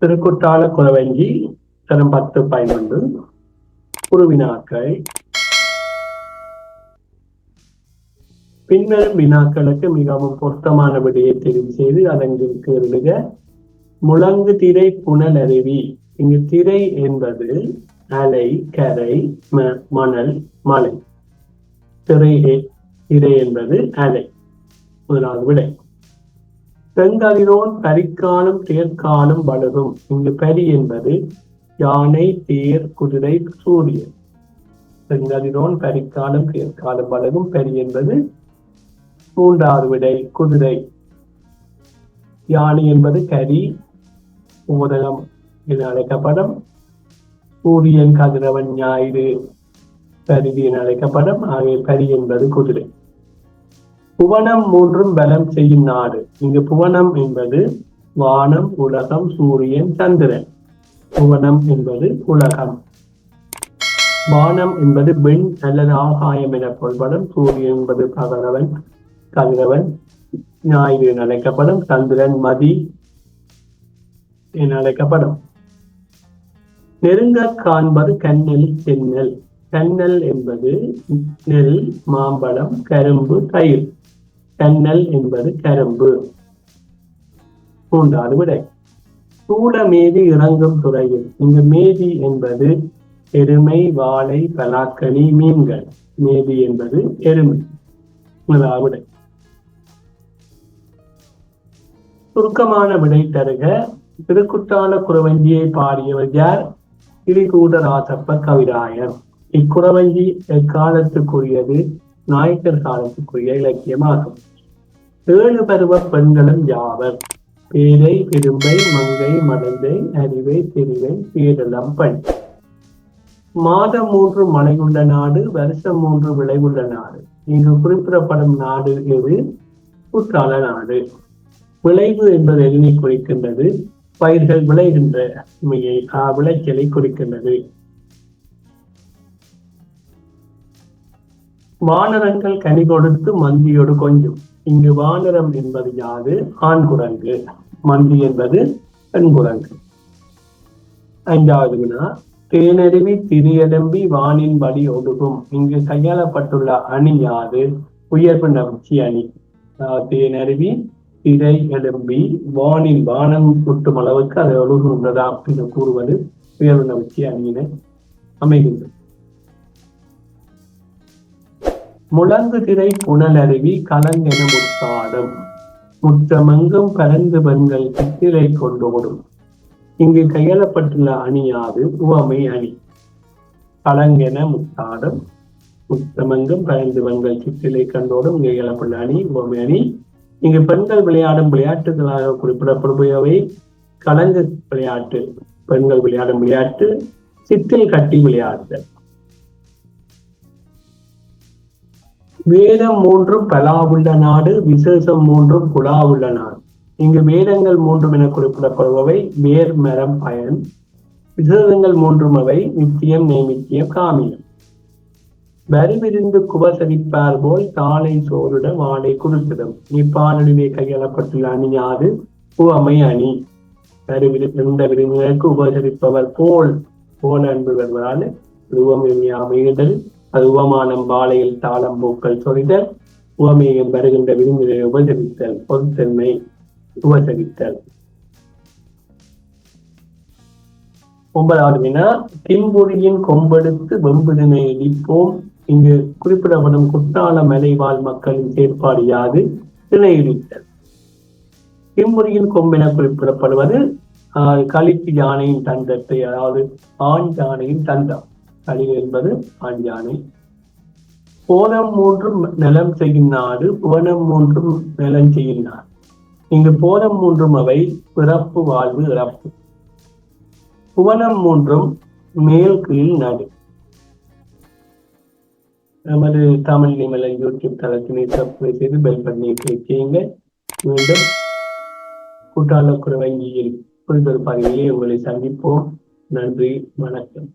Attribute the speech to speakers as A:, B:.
A: திருக்குற்றால குறவஞ்சி தரம் பத்து பதினொன்று குருவினாக்கள் பின்வரும் வினாக்களுக்கு மிகவும் பொருத்தமான விடையை தெரிவு செய்து அதற்கு எழுதுக முழங்கு திரை புனல் அருவி. இங்கு திரை என்பது அலை கரை ம- மணல் மலை. திரை திரை என்பது அலை. முதலாவது விடை. செங்கதிரோன் பரிக்காலும் தேர்க்காலும் வழுகும். இங்கு பரி என்பது யானை தேர் குதிரை சூரியன். செங்கதிரோன் பரிக்காலும் தேர்க்காலும் வழுகும். பரி என்பது மூன்றாறு விடை குதிரை. யானை என்பது கரி ஊதகம் என அழைக்கப்படும். சூரியன் கதிரவன் ஞாயிறு பரிதி என அழைக்கப்படும். ஆகிய பரி என்பது குதிரை. புவனம் மூன்றும் பலம் செய்யும் நாடு. இங்கு புவனம் என்பது வானம் உலகம் சூரியன் சந்திரன். புவனம் என்பது உலகம். வானம் என்பது பெண் அல்லது ஆகாயம் என பொருள்படும் சூரியன் என்பது பகலவன் கதிரவன் ஞாயிறு என அழைக்கப்படும் சந்திரன் மதி என அழைக்கப்படும். நெருங்க காண்பது கண்ணெல் சென்னல் கண்ணல் என்பது நெல் மாம்பழம் கரும்பு தயிர். கண்ணல் என்பது கரும்பு. மூன்றாவது விடை. சூழ மேதி இறங்கும் துறையில். இங்கு மேதி என்பது எருமை வாழை பலாக்கனி மீன்கள். மேதி என்பது எருமை. முதலாவது விடை. சுருக்கமான விடை தருக. திருக்குற்றால குறவஞ்சியை பாடியவர் யார்? கிரிகூட ராசப்ப கவிராயர். இக்குறவஞ்சி எக்காலத்துக்குரியது? நாயக்கர் காலத்துக்குரிய இலக்கியமாகும். ஏழு பருவ பெண்களும் யாவர்? பேரை பெரும்பை மங்கை மடந்தை அறிவை தெரிவை பேரளம் பெண். மாதம் மூன்று மழையுள்ள நாடு வருஷம் மூன்று விளைவுள்ள நாடு. இங்கு குறிப்பிடப்படும் நாடு எது? குற்றால நாடு. விளைவு என்பது எதனை குறிக்கின்றது? பயிர்கள் விளைகின்ற ஆஹ், விளைச்சலை குறிக்கின்றது. வானரங்கள் கனி கொடுத்து மந்தியோடு கொஞ்சம். இங்கு வானரம் என்பது யாது? ஆண் குரங்கு. மந்தி என்பது பெண் குரங்கு. ஐந்தாவது வினா தேனருவி திரியெலும்பி வானின் வழி ஒடுகும். இங்கு கையாளப்பட்டுள்ள அணி யாது? உயர்வு நவிச்சி அணி. தேனருவி திரை எலும்பி வானின் வானம் முட்டும் அளவுக்கு அது ஒழுகுகின்றதா அப்படின்னு கூறுவது உயர்வு நவிச்சி அணியினை அமைகின்றது. முழங்கு திரை புனல் அருவி கலங்கென முத்தாடும். முற்றமெங்கும் பரந்து பெண்கள் சித்திரை கொண்டோடும் இங்கு கையாளப்பட்டுள்ள அணியாது உவமை அணி. கலங்கென முத்தாடும். முற்றமெங்கும் பரந்து பெண்கள் சித்திரை கண்டோடும் இங்கு கையாளப்பட்டுள்ள அணி உவமை அணி. இங்கு பெண்கள் விளையாடும் விளையாட்டுகளாக குறிப்பிடப்படுபவை கலங்கு விளையாட்டு பெண்கள் விளையாடும் விளையாட்டு சித்தில் கட்டி விளையாடுதல். வேதம் மூன்றும் பலாவுள்ள நாடு விசேஷம் மூன்றும் குழாவுள்ள நாடு. இங்கு வேதங்கள் மூன்றும் என குறிப்பிடப்படுபவை வேர் மரம் பயன் விசேஷங்கள் மூன்றும் அவை நித்தியம் நைமித்தியம் காமியம். வரிவிருந்து குபசரிப்பார் போல் தாளை சோறுட வாழை குறுக்கிடும் இப்பாடலிலே கையாளப்பட்டுள்ள அணி யாது? உவமை அணி. வரிவிருந்த விருந்தினருக்கு உபசரிப்பவர் போல் போல் அன்பு வருவதால் உவமை அமைதல் அது உபமானம் வாழையில் தாளம் பூக்கள் சொரிதல் உவமேயம் வருகின்ற விருந்தினை உபசரித்தல் பொதுத்தன்மை உபசரித்தல். ஒன்பதாவது வினா திம்புரியின் கொம்பெடுத்து வெம்புதினை இடிப்போம். இங்கு குறிப்பிடப்படும் குற்றால மலைவாழ் மக்களின் செயற்பாடு யாது? திணை இடித்தல். திம்புரியின் கொம்பென குறிப்பிடப்படுவது ஆஹ், களிப்பு யானையின் தந்தத்தை அதாவது ஆண் யானையின் தந்தம். கழிவு என்பது ஆண்டியானை போலம் மூன்றும் நலம் செய்யும் நாடு புவனம் மூன்றும் நலம் செய்யும் நாடு. இங்கு போதம் மூன்றும் அவை பிறப்பு வாழ்வு இறப்பு. புவனம் மூன்றும் மேல் கீழ் நடு. நமது தமிழ் நிமலன் யூடியூப் தளத்தினை சப்ஸ்கிரைப் செய்து பெல் பட்டனை கிளிக் செய்யுங்க மீண்டும் குற்றால குறை வங்கியில் புரிதொரு பகுதியிலே உங்களை சந்திப்போம். நன்றி வணக்கம்.